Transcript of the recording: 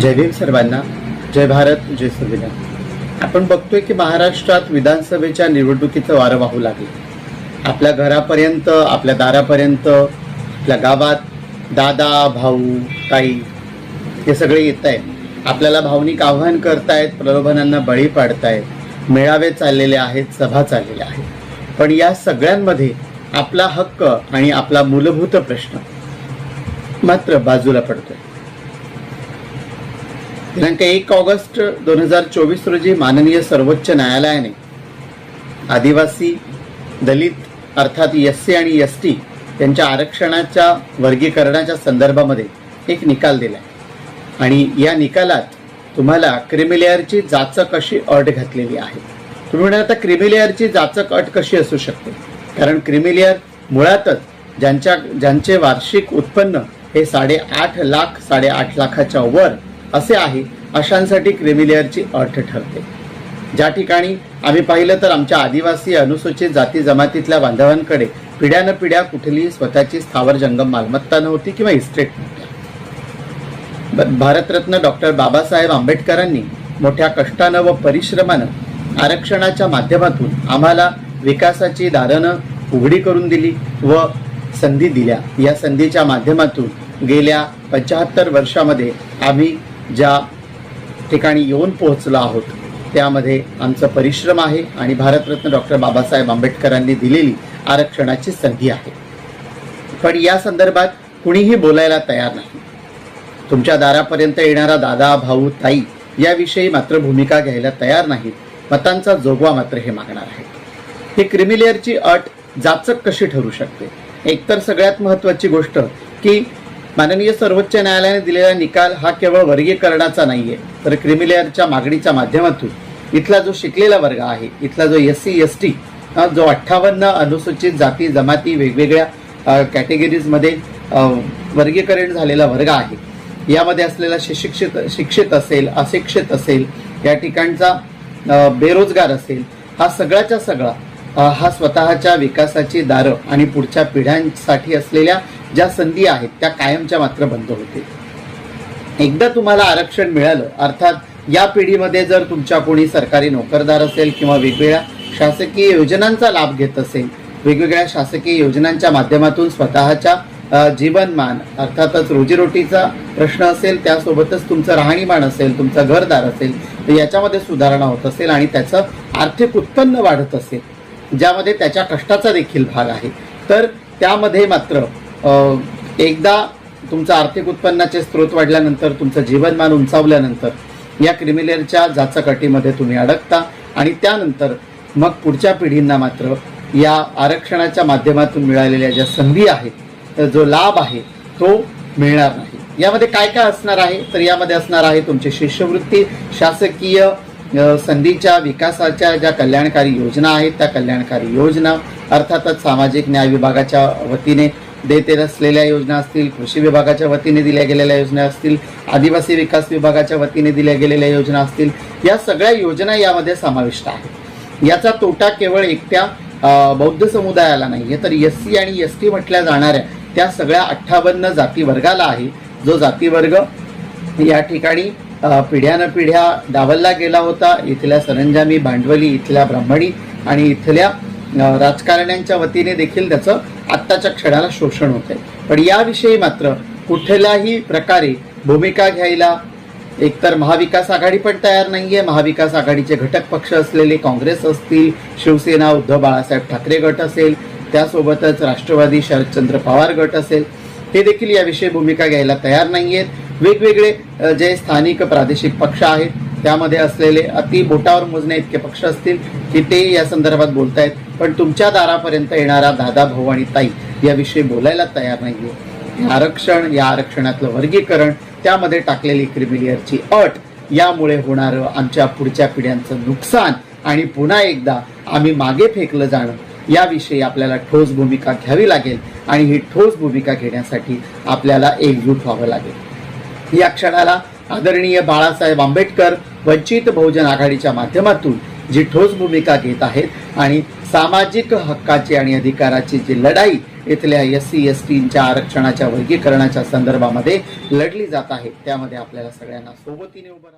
जय भीम सर्वांना. जय भारत जय संविधान. आपण बघतोय की महाराष्ट्रात विधानसभेच्या निवडणुकीचं वारं वाहू लागले. आपल्या घरापर्यंत आपल्या दारापर्यंत आपल्या गावात दादा भाऊ ताई हे सगळे येत आहेत. आपल्याला भावनिक आव्हान करतायत प्रलोभनांना बळी पाडतायत. मेळावे चाललेले आहेत सभा चाललेल्या आहेत. पण या सगळ्यांमध्ये आपला हक्क आणि आपला मूलभूत प्रश्न मात्र बाजूला पडतोय. दिनांक एक ऑगस्ट दोन हजार चोवीस रोजी माननीय सर्वोच्च न्यायालयाने आदिवासी दलित अर्थात एस सी आणि एस टी यांच्या आरक्षणाच्या वर्गीकरणाच्या संदर्भामध्ये एक निकाल दिला आणि या निकालात तुम्हाला क्रिमिलेअरची जाचक अशी अट घातलेली आहे. तुम्ही म्हणाल आता क्रिमिलेअरची जाचक अट कशी असू शकते? कारण क्रिमिलेअर मुळातच ज्यांच्या ज्यांचे वार्षिक उत्पन्न हे साडेआठ लाख साडेआठ लाखाच्या वर असे आहे अशांसाठी क्रिमिलेअरची अट ठरते. ज्या ठिकाणी आम्ही पाहिलं तर आमच्या आदिवासी अनुसूचित जाती जमातीतल्या बांधवांकडे पिढ्यानं पिढ्या कुठलीही स्वतःची स्थावर जंगम मालमत्ता नव्हती किंवा इस्टेट नव्हत्या भारतरत्न डॉक्टर बाबासाहेब आंबेडकरांनी मोठ्या कष्टानं व परिश्रमानं आरक्षणाच्या माध्यमातून आम्हाला विकासाची दारनं उघडी करून दिली व संधी दिल्या. या संधीच्या माध्यमातून गेल्या पंच्याहत्तर वर्षामध्ये आम्ही ज्या ठिकाणी येऊन पोहोचलो आहोत त्यामध्ये आमचं परिश्रम आहे आणि भारतरत्न डॉक्टर बाबासाहेब आंबेडकरांनी दिलेली आरक्षणाची संधी आहे. पण या संदर्भात कुणीही बोलायला तयार नाही. तुमच्या दारापर्यंत येणारा दादा भाऊ ताई याविषयी मात्र भूमिका घ्यायला तयार नाहीत. मतांचा जोगवा मात्र हे मागणार आहे. ही क्रिमिलेअरची अट जाचक कशी ठरू शकते? एकतर सगळ्यात महत्वाची गोष्ट की माननीय सर्वोच्च न्यायालयाने दिलेला निकाल हा केवळ वर्गीकरणाचा नाहीये तर क्रिमिलेअरच्या मागणीच्या माध्यमातून. इथला जो शिकलेला वर्ग आहे इथला जो एस सी एस टी जो अठ्ठावन्न अनुसूचित जाती जमाती वेगवेगळ्या कॅटेगरीजमध्ये वर्गीकरण झालेला वर्ग आहे. यामध्ये असलेला शिक्षित शिक्षित असेल अशिक्षित असेल या ठिकाणचा बेरोजगार असेल हा सगळ्याच्या सगळा हा स्वतःच्या विकासाची दारं आणि पुढच्या पिढ्यांसाठी असलेल्या ज्या संधी आहेत त्या कायमच्या मात्र बंद होतील. एकदा तुम्हाला आरक्षण मिळालं अर्थात या पिढीमध्ये जर तुमच्या कोणी सरकारी नोकरदार असेल किंवा वेगवेगळ्या शासकीय योजनांचा लाभ घेत असेल वेगवेगळ्या शासकीय योजनांच्या माध्यमातून स्वतःच्या जीवनमान अर्थातच रोजीरोटीचा प्रश्न असेल त्यासोबतच तुमचं राहणीमान असेल तुमचं घरदार असेल तर याच्यामध्ये सुधारणा होत असेल आणि त्याचं आर्थिक उत्पन्न वाढत असेल ज्यामध्ये त्याच्या कष्टाचा देखील भाग आहे. तर त्यामध्ये मात्र एकदा तुमचं आर्थिक उत्पन्नाचे स्रोत वाढल्यानंतर तुमचं जीवनमान उंचावल्यानंतर या क्रिमिलेअरच्या जाचकाटीमध्ये तुम्ही अडकता आणि त्यानंतर मग पुढच्या पिढींना मात्र या आरक्षणाच्या माध्यमातून मिळालेल्या ज्या संधी आहेत तर जो लाभ आहे तो मिळणार नाही. यामध्ये काय काय असणार आहे? तर यामध्ये असणार आहे तुमची शिष्यवृत्ती शासकीय संधीच्या विकासाच्या ज्या कल्याणकारी योजना आहेत त्या कल्याणकारी योजना अर्थातच सामाजिक न्याय विभागाच्या वतीने देत असलेल्या योजना असतील कृषी विभागाच्या वतीने दिल्या गेलेल्या योजना असतील आदिवासी विकास विभागाच्या वतीने दिल्या गेलेल्या योजना असतील या सगळ्या योजना यामध्ये समाविष्ट आहेत. याचा तोटा केवळ एकट्या बौद्ध समुदायाला नाहीये तर एस सी आणि एस टी म्हटल्या जाणाऱ्या त्या सगळ्या अठ्ठावन्न जातीवर्गाला आहे. जो जातीवर्ग या ठिकाणी पिढ्यानपिढ्या पिढ्यानं पिढ्या डावलला गेला होता. इथल्या सरंजामी भांडवली इथल्या ब्राह्मणी आणि इथल्या राजकारण्यांच्या वतीने देखील त्याचं आत्ताच्या क्षणाला शोषण होत आहे पण याविषयी मात्र कुठल्याही प्रकारे भूमिका घ्यायला एकतर महाविकास आघाडी पण तयार नाही आहे महाविकास आघाडीचे घटक पक्ष असलेले काँग्रेस असतील शिवसेना उद्धव बाळासाहेब ठाकरे गट असेल त्यासोबतच राष्ट्रवादी शरदचंद्र पवार गट असेल हे देखील याविषयी भूमिका घ्यायला तयार नाही आहेत वेगवेगळे जे स्थानिक प्रादेशिक पक्ष आहेत त्यामध्ये असलेले अति बोटावर मोजणे इतके पक्ष असतील की ते या संदर्भात बोलतायत. पण तुमच्या दारापर्यंत येणारा दादा भाऊ आणि ताई याविषयी बोलायला तयार नाहीये. आरक्षण या आरक्षणातलं वर्गीकरण त्यामध्ये टाकलेली क्रिमिलियरची अट यामुळे होणारं आमच्या पुढच्या पिढ्यांचं नुकसान आणि पुन्हा एकदा आम्ही मागे फेकलं जाणं याविषयी आपल्याला ठोस भूमिका घ्यावी लागेल आणि ही ठोस भूमिका घेण्यासाठी आपल्याला एकजूट व्हावं लागेल. या क्षणाला आदरणीय बाळासाहेब आंबेडकर वंचित बहुजन आघाडीच्या माध्यमातून जी ठोस भूमिका घेत आहेत आणि सामाजिक हक्काची आणि अधिकाराची जी लढाई इथल्या एस सी एस टीच्या आरक्षणाच्या वर्गीकरणाच्या संदर्भामध्ये लढली जात आहे त्यामध्ये आपल्याला सगळ्यांना सोबतीने उभं